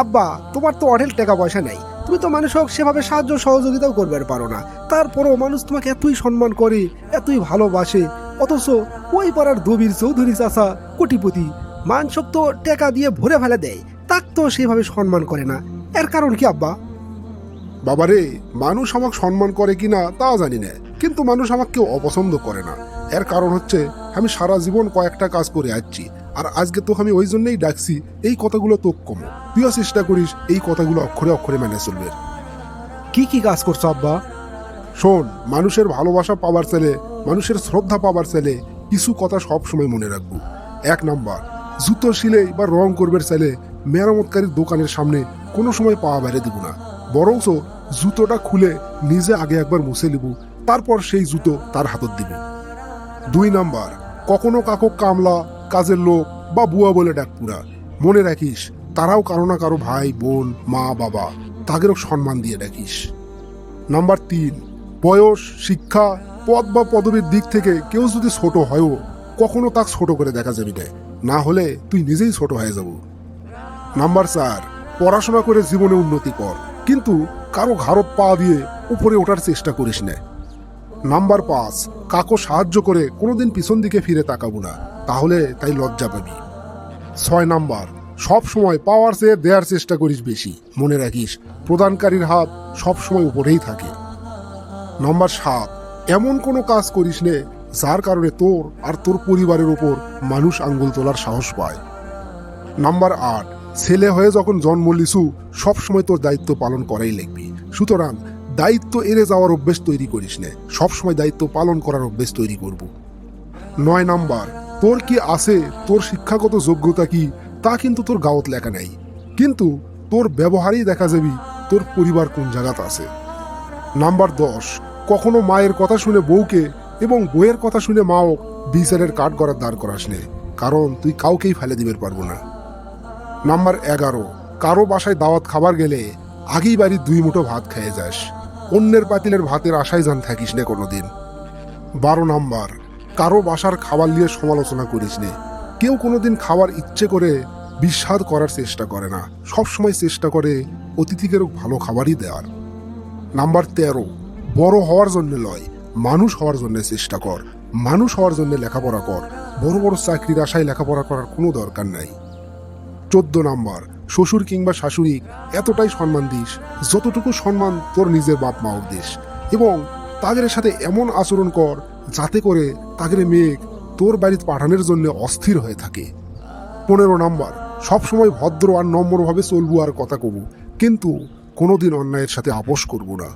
আব্বা, তোমার তো অঢেল টাকা পয়সা নেই। তুমি তো মানুষ হোক, সেভাবে সাহায্য সহযোগিতাও করবে পারো না। তারপরও মানুষ তোমাকে এতই সম্মান করে, এতই ভালোবাসে। অথচ ওই পাড়ার দবির চৌধুরী চাষা কোটিপতি মানসব তো টাকা দিয়ে ভরে ফেলে দেয়। তাক তো সেভাবে সম্মান করে না। এর কারণ কি, আব্বা? বাবারে মানুষ আমাকে সম্মান করে কিনা তা জানি না কিন্তু মানুষ আমাকে কেউ অপছন্দ করে না। এর কারণ হচ্ছে আমি সারা জীবন কয়েকটা কাজ করে আসছি আর আজকে তো আমি ওই জন্যই ডাকছি এই কথাগুলো তো কমো। তুইও চেষ্টা করিস এই কথাগুলো অক্ষরে অক্ষরে মেনে চলবে। কি কি কাজ করছ আব্বা? শোন মানুষের ভালোবাসা পাবার ছেলে মানুষের শ্রদ্ধা পাবার ছেলে কিছু কথা সব সময় মনে রাখব। এক নাম্বার জুতো সিলেই বা রং করবে ছেলে মেরামতকারীর দোকানের সামনে কোনো সময় পাওয়া বেড়ে দিব না। বরঞ্চ জুতোটা খুলে নিজে আগে একবার মুছে নিব, তারপর সেই জুতো তার হাতত দিব। দুই নাম্বার, কখনো কাকো কামলা, কাজের লোক বা বুয়া বলে ডাক পুরা। মনে রাখিস, তারাও কারও না কারও ভাই, বোন, মা, বাবা, তাদেরও সম্মান দিয়ে ডাকিস। নাম্বার তিন, বয়স, শিক্ষা, পদ বা পদবীর দিক থেকে কেউ যদি ছোট হয়ও কখনো তাক ছোট করে দেখা যাবে না না হলে তুই নিজেই ছোট হয়ে যাব। নাম্বার চার, পড়াশোনা করে জীবনে উন্নতি কর। কিন্তু কারও ঘাড়ত পা দিয়ে উপরে ওঠার চেষ্টা করিস না। নাম্বার পাঁচ, কাকো সাহায্য করে কোনোদিন পিছন দিকে ফিরে তাকাবো না, তাহলে তাই লজ্জা পাবি। ছয় নাম্বার, সব সময় পাওয়ার চেয়ে দেওয়ার চেষ্টা করিস বেশি, মনে রাখিস প্রদানকারীর হাত সব সময় উপরেই থাকে। নম্বর সাত, এমন কোনো কাজ করিস নে যার কারণে তোর আর তোর পরিবারের ওপর মানুষ আঙ্গুল তোলার সাহস পায়। নাম্বার আট ছেলে হয়ে যখন জন্ম লিছু সবসময় তোর দায়িত্ব পালন করাই লিখবি সুতরাং দায়িত্ব এড়ে যাওয়ার অভ্যেস তৈরি করিস নে। সবসময় দায়িত্ব পালন করার অভ্যেস তৈরি করব। নয় নাম্বার, তোর কি আছে, তোর শিক্ষাগত যোগ্যতা কি, তা কিন্তু তোর গাওত লেখা নাই। কিন্তু তোর ব্যবহারেই দেখা যাবি তোর পরিবার কোন জায়গাত আছে। নাম্বার দশ, কখনো মায়ের কথা শুনে বউকে এবং বউয়ের কথা শুনে মাও বিচারের কাঠ করার দাঁড় করাস নে। কারণ তুই কাউকেই ফেলে দিবে পারব না। নাম্বার এগারো। কারও বাসায় দাওয়াত খাবার গেলে আগেই বাড়ি দুই মুঠো ভাত খেয়ে যাস। অন্যের পাতিলের ভাতের আশায় যান থাকিস নে কোনোদিন। বারো নাম্বার, কারও বাসার খাবার নিয়ে সমালোচনা করিস নে। কেউ কোনোদিন খাবার ইচ্ছে করে বিস্বাদ করার চেষ্টা করে না। সবসময় চেষ্টা করে অতিথিকেরও ভালো খাবারই দেওয়ার। নাম্বার তেরো, বড় হওয়ার জন্য লয়। মানুষ হওয়ার জন্য চেষ্টা কর। মানুষ হওয়ার জন্য লেখাপড়া কর। বড় বড় চাকরির আশায় লেখাপড়া করার কোনো দরকার নাই। চোদ্দ নাম্বার, শ্বশুর কিংবা শাশুড়ি, এতটাই সম্মান দিস, যতটুকু সম্মান তোর নিজের বাপ মাও দিস। এবং তাদের সাথে এমন আচরণ কর, যাতে করে তাদের মেঘ তোর বাড়িতে পাঠানোর জন্য অস্থির হয়ে থাকে। পনেরো নাম্বার, সবসময় ভদ্র আর নম্রভাবে চলবো আর কথা কবু, কিন্তু কোনোদিন অন্যায়ের সাথে আপোষ করব না।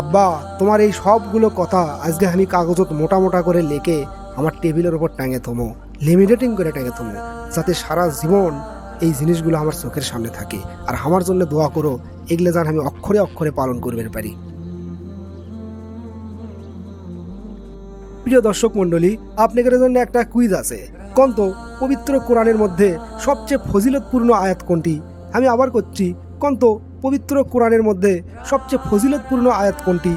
আব্বা, তোমার এই সবগুলো কথা আজকে আমি কাগজত মোটা মোটা করে লেখে আমার টেবিলের ওপর টাঙে থমো লেমিনেটিং করে টাঙে থমো, যাতে সারা জীবন এই জিনিসগুলো আমার চোখের সামনে থাকে। আর আমার জন্য দোয়া করো, এগুলো যেন আমি অক্ষরে অক্ষরে পালন করবে পারি। প্রিয় দর্শক মণ্ডলী, আপনাদের জন্য একটা কুইজ আছে। কন্ত, পবিত্র কোরআনের মধ্যে সবচেয়ে ফজিলতপূর্ণ আয়াত কোনটি? আমি আবার করছি, কন্ত, পবিত্র কোরআনের মধ্যে সবচেয়ে ফজিলতপূর্ণ আয়াত কোনটি?